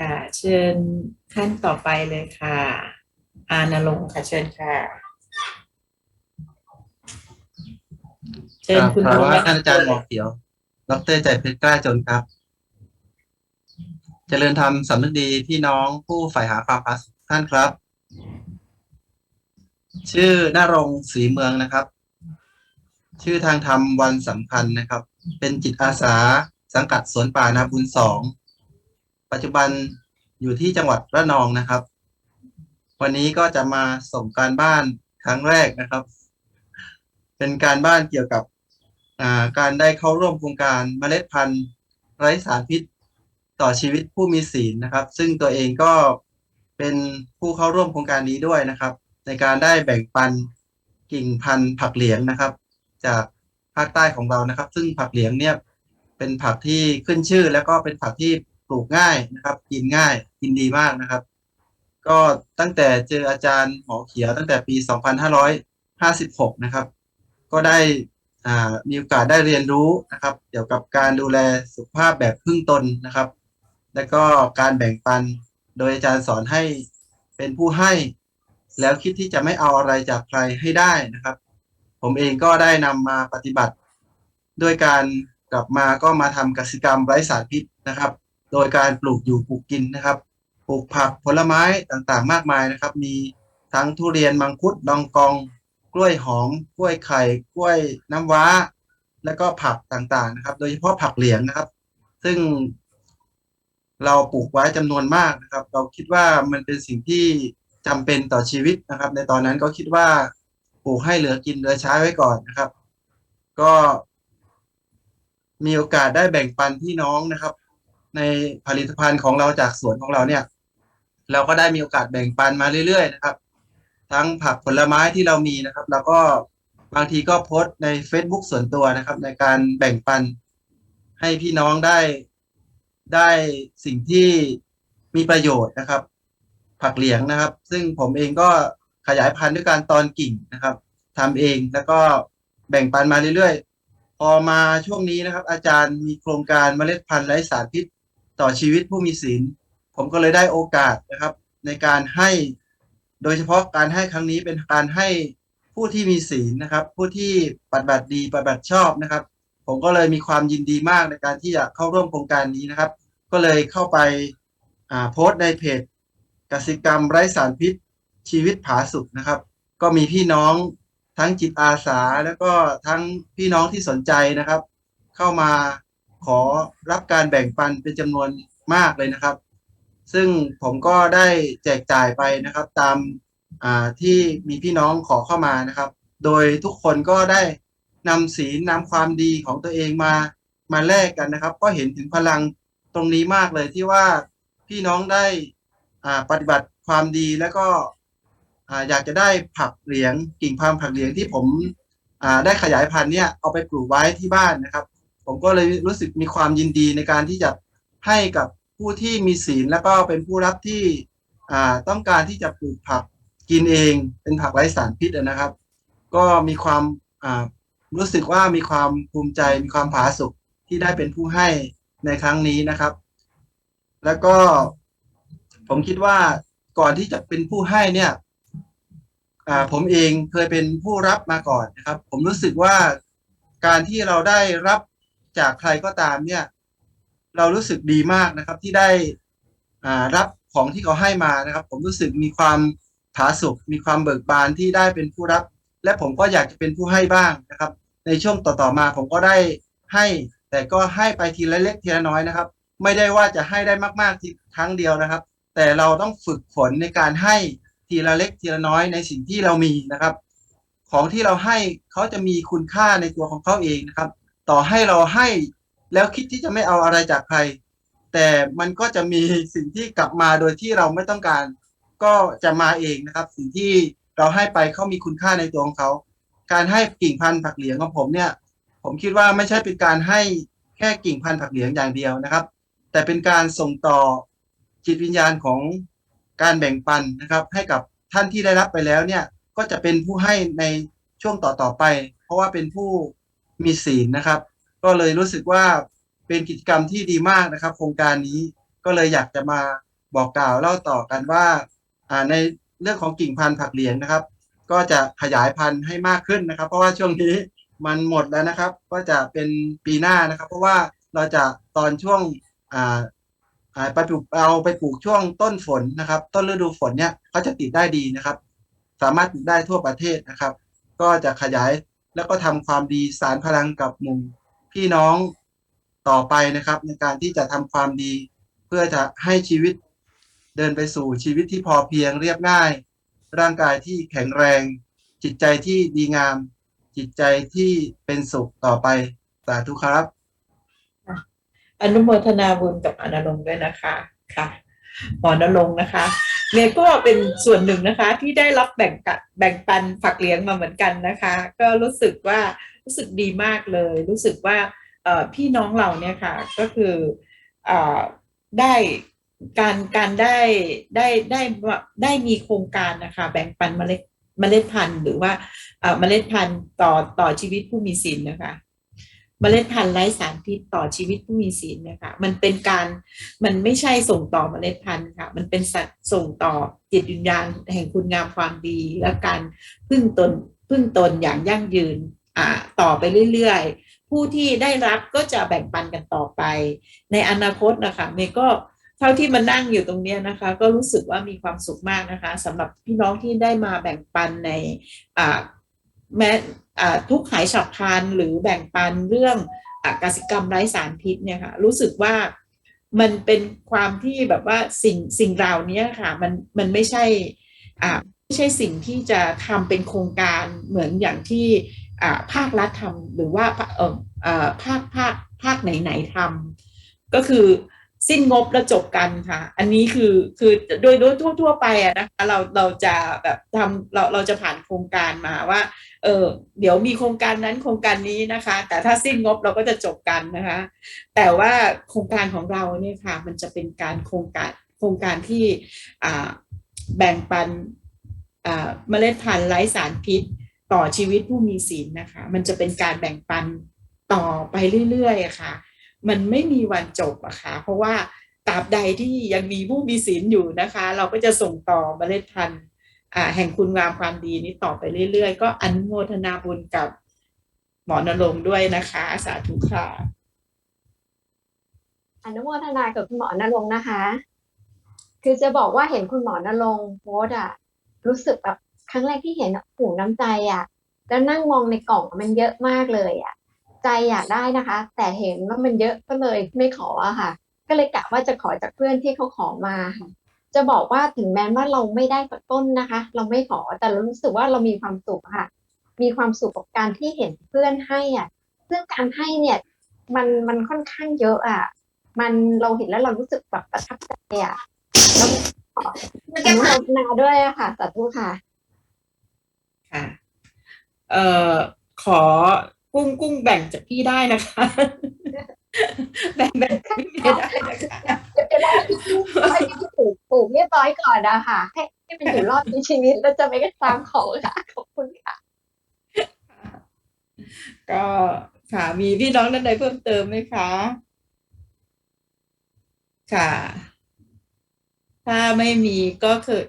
ค่ะ เชิญท่านต่อไปเลยค่ะ อานรงค์ค่ะเชิญค่ะ เชิญคุณครับธงว่าและท่านอาจารย์หมอเขียว ดรใจเพชรกล้าจนครับ เจริญธรรมสำนึกดีพี่น้องผู้ใฝ่หาความพัสท่านครับ ชื่อนารงค์ศรีเมืองนะครับ ชื่อทางธรรมวันสำคัญนะครับ เป็นจิตอาสาสังกัดสวนป่านาบุญสอง ปัจจุบันอยู่ที่จังหวัดระนองนะครับ วันนี้ก็จะมาส่งการบ้านครั้งแรกนะครับ เป็นการบ้านเกี่ยวกับการได้เข้าร่วมโครงการเมล็ดพันธุ์ไร้สารพิษต่อชีวิตผู้มีศีลนะครับ ซึ่งตัวเองก็เป็นผู้เข้าร่วมโครงการนี้ด้วยนะครับ ในการได้แบ่งปันกิ่งพันธุ์ผักเหลียงนะครับ จากภาคใต้ของเรานะครับ ซึ่งผักเหลียงเนี่ยเป็นผักที่ขึ้นชื่อ แล้วก็เป็นผักที่ ลูกง่ายนะครับ กินง่าย กินดีมากนะครับ ก็ตั้งแต่เจออาจารย์หมอเขียวตั้งแต่ปี 2556 นะครับ ก็ได้อ่ามีโอกาสได้เรียนรู้นะครับ เกี่ยวกับการดูแลสุขภาพแบบพึ่งตนนะครับ และก็การแบ่งปันโดยอาจารย์สอนให้เป็นผู้ให้ แล้วคิดที่จะไม่เอาอะไรจากใครให้ได้นะครับ ผมเองก็ได้นำมาปฏิบัติ ด้วยการกลับมาก็มาทำกสิกรรมไร้สารพิษนะครับ โดยการปลูกอยู่ปลูกกินนะครับ ปลูกผักผลไม้ต่างๆ มากมายนะครับ มีทั้งทุเรียนมังคุดดองกอง กล้วยหอม กล้วยไข่ กล้วยน้ำว้า แล้วก็ผักต่างๆนะครับ โดยเฉพาะผักเหลียงนะครับ ซึ่งเราปลูกไว้จำนวนมากนะครับ เราคิดว่ามันเป็นสิ่งที่จำเป็นต่อชีวิตนะครับ ในตอนนั้นก็คิดว่าปลูกให้เหลือกินเหลือใช้ไว้ก่อนนะครับ ก็มีโอกาสได้แบ่งปันพี่น้องนะครับ ในผลิตภัณฑ์ของเราจากสวนของเราเนี่ย เราก็ได้มีโอกาสแบ่งปันมาเรื่อยๆนะครับ ทั้งผักผลไม้ที่เรามีนะครับ แล้วก็บางทีก็โพสต์ใน Facebook ส่วนตัวนะครับ ในการแบ่งปันให้พี่น้องได้ได้สิ่งที่มีประโยชน์นะครับ ผักเหลียงนะครับ ซึ่งผมเองก็ขยายพันธุ์ด้วยการตอนกิ่งนะครับทำเองแล้วก็แบ่งปันมาเรื่อยๆ พอมาช่วงนี้นะครับ อาจารย์มีโครงการเมล็ดพันธุ์ไร้สารพิษ ต่อชีวิตผู้มีศีล ผมก็เลยได้โอกาสนะครับ ในการให้โดยเฉพาะการให้ครั้งนี้เป็นการให้ผู้ที่มีศีลนะครับ ผู้ที่ปฏิบัติดีปฏิบัติชอบนะครับ ผมก็เลยมีความยินดีมากในการที่จะเข้าร่วมโครงการนี้นะครับ ก็เลยเข้าไปาโพสต์ในเพจกสิกรรมไร้สารพิษชีวิตผาสุกนะครับ ก็มีพี่น้องทั้งจิตอาสา แล้วก็ทั้งพี่น้องที่สนใจนะครับ เข้ามา ขอรับการแบ่งปันเป็นจำนวนมากเลยนะครับ ซึ่งผมก็ได้แจกจ่ายไปนะครับ ตามาที่มีพี่น้องขอเข้ามานะครับ โดยทุกคนก็ได้นำศีลนำความดีของตัวเองมามาแลกกันนะครับ ก็เห็นถึงพลังตรงนี้มากเลยที่ว่าพี่น้องได้ปฏิบัติความดีแล้วก็ออยากจะได้ผักเหลียงกิ่งพันผักเหลียงที่ผมได้ขยายพันธุ์เนี่ยเอาไปปลูกไว้ที่บ้านนะครับ ผมก็เลยรู้สึกมีความยินดีในการที่จะให้กับผู้ที่มีศีลแล้วก็เป็นผู้รับที่ต้องการที่จะปลูกผักกินเองเป็นผักไร้สารพิษนะครับ ก็มีความรู้สึกว่ามีความภูมิใจมีความผาสุกที่ได้เป็นผู้ให้ในครั้งนี้นะครับ แล้วก็ผมคิดว่าก่อนที่จะเป็นผู้ให้เนี่ยผมเองเคยเป็นผู้รับมาก่อนนะครับ ผมรู้สึกว่าการที่เราได้รับ จากใครก็ตามเนี่ย เรารู้สึกดีมากนะครับ ที่ได้อ่ารับของที่เขาให้มานะครับ ผมรู้สึกมีความผาสุกมีความเบิกบานที่ได้เป็นผู้รับ และผมก็อยากจะเป็นผู้ให้บ้างนะครับ ในช่วงต่อๆมาผมก็ได้ให้ แต่ก็ให้ไปทีละเล็กทีละน้อยนะครับ ไม่ได้ว่าจะให้ได้มากๆทีครั้งเดียวนะครับ แต่เราต้องฝึกฝนในการให้ทีละเล็กทีละน้อยในสิ่งที่เรามีนะครับ ของที่เราให้เขาจะมีคุณค่าในตัวของเขาเองนะครับ ต่อให้เราให้แล้วคิดที่จะไม่เอาอะไรจากใคร แต่มันก็จะมีสิ่งที่กลับมาโดยที่เราไม่ต้องการ ก็จะมาเองนะครับ สิ่งที่เราให้ไปเขามีคุณค่าในตัวของเขาการให้กิ่งพันธุ์ผักเหลียงของผมเนี่ย ผมคิดว่าไม่ใช่เป็นการให้แค่กิ่งพันธุ์ผักเหลียงอย่างเดียวนะครับ แต่เป็นการส่งต่อจิตวิญญาณของการแบ่งปันนะครับ ให้กับท่านที่ได้รับไปแล้วเนี่ยก็จะเป็นผู้ให้ในช่วงต่อๆไป เพราะว่าเป็นผู้ มีศีลนะครับ ก็เลยรู้สึกว่าเป็นกิจกรรมที่ดีมากนะครับ โครงการนี้ก็เลยอยากจะมาบอกกล่าวเล่าต่อกันว่าในเรื่องของกิ่งพันธุ์ผักเหลียงนะครับ ก็จะขยายพันธุ์ให้มากขึ้นนะครับ เพราะว่าช่วงนี้มันหมดแล้วนะครับ ก็จะเป็นปีหน้านะครับ เพราะว่าเราจะตอนช่วงอ่าไปปลูกเอาไปปลูกช่วงต้นฝนนะครับ ต้นฤดูฝนเนี่ยเขาจะติดได้ดีนะครับ สามารถปลูกได้ทั่วประเทศนะครับ ก็จะขยาย แล้วก็ทำความดีสารพลังกับหมู่พี่น้องต่อไปนะครับ ในการที่จะทำความดี เพื่อจะให้ชีวิตเดินไปสู่ชีวิตที่พอเพียงเรียบง่าย ร่างกายที่แข็งแรง จิตใจที่ดีงาม จิตใจที่เป็นสุขต่อไปสาธุครับ อนุโมทนาบุญกับอนรงด้วยนะคะค่ะหมอนรงนะคะ เมย์ก็เป็นส่วนหนึ่งนะคะ ที่ได้รับแบ่งกะแบ่งปันฝักเลี้ยงมาเหมือนกันนะคะ ก็รู้สึกว่ารู้สึกดีมากเลย รู้สึกว่าพี่น้องเราเนี่ยค่ะก็คืออได้การการได้ได้ได้ได้มีโครงการนะคะแบ่งปันเมล็ดเมล็ดพันธุ์หรือว่าเอ่อเมล็ดพันธุ์ต่อต่อชีวิตผู้มีศีลนะคะ เมล็ดพันธุ์ไร้สารพิษต่อชีวิตผู้มีศีลเนะคะมันเป็นการมันไม่ใช่ส่งต่อเมล็ดพันธุ์ค่ะ มันเป็นสัตว์ส่งต่อจิตวิญญาณแห่งคุณงามความดี และการพึ่งตนพึ่งตนอย่างยั่งยืนอ่าต่อไปเรื่อยๆ ผู้ที่ได้รับก็จะแบ่งปันกันต่อไป ในอนาคตนะคะเมก็เท่าที่มานั่งอยู่ตรงเนี้ยนะคะ ก็รู้สึกว่ามีความสุขมากนะคะสำหรับพี่น้องที่ได้มาแบ่งปันในอ่า แม้ทุกหายฉับพลันหรือแบ่งปันเรื่องอากสิกรรมไร้สารพิษเนี่ยค่ะรู้สึกว่ามันเป็นความที่แบบว่าสิ่งสิ่งเหล่านี้ค่ะมันมันไม่ใช่อ่าไม่ใช่สิ่งที่จะทำเป็นโครงการเหมือนอย่างที่อ่าภาครัฐทำหรือว่าเออเอ่อภาคภาคภาคไหนๆทำก็คือสิ้นงบแล้วจบกันค่ะ อันนี้คือคือโดยโดยทั่ว ๆ ไปอะนะคะเราเราจะแบบทำเราเราจะผ่านโครงการมาว่า เออเดี๋ยวมีโครงการนั้นโครงการนี้นะคะ แต่ถ้าสิ้นงบเราก็จะจบกันนะคะ แต่ว่าโครงการของเราเนี่ยค่ะ มันจะเป็นการโครงการโครงการที่แบ่งปันเมล็ดพันธุ์ไร้สารพิษ ต่อชีวิตผู้มีศีลนะคะ มันจะเป็นการแบ่งปันต่อไปเรื่อยๆะค่ะ มันไม่มีวันจบอะค่ะ เพราะว่าตราบใดที่ยังมีผู้มีศีลอยู่นะคะ เราก็จะส่งต่อเมล็ดพันธุ์ แห่งคุณงามความดีนี้ต่อไปเรื่อยๆ ก็อนุโมทนาบุญกับหมอนรงค์ด้วยนะคะ สาธุค่ะอนุโมทนากับคุณหมอนรงค์นะคะ คือจะบอกว่าเห็นคุณหมอนรงค์โพสอะรู้สึกแบบครั้งแรกที่เห็นอะผูน้ำใจอะแล้วนั่งมองในกล่องมันเยอะมากเลยอะใจอยากได้นะคะ แต่เห็นว่ามันเยอะก็เลยไม่ขออะค่ะ ก็เลยกะว่าจะขอจากเพื่อนที่เขาขอมาค่ะ จะบอกว่าถึงแม้ว่าเราไม่ได้ต้นนะคะ เราไม่ขอแต่เรารู้สึกว่าเรามีความสุขค่ะ มีความสุขกับการที่เห็นเพื่อนให้อะซึ่งการให้เนี่ย มันมันค่อนข้างเยอะอะ มันเราเห็นแล้วเรารู้สึกแบบประทับใจอะแล้วขออนุโมทนาด้วยอะค่ะสาธุค่ะค่ะ เอ่อขอกุ้งกุ้งแบ่งจากพี่ได้นะคะ แบ่งแบ่งจากพี่เมย์ได้นะคะเดี๋ยวจะได้ให้ที่ปลูกปลูกเรียบร้อยก่อนนะคะให้ให้มันอยู่รอดในชีวิตแล้วจะไม่ก็ตามของค่ะขอบคุณค่ะ ก็ค่ะมีพี่น้องท่านใดเพิ่มเติมไหมคะ ค่ะ ถ้าไม่มีก็คือ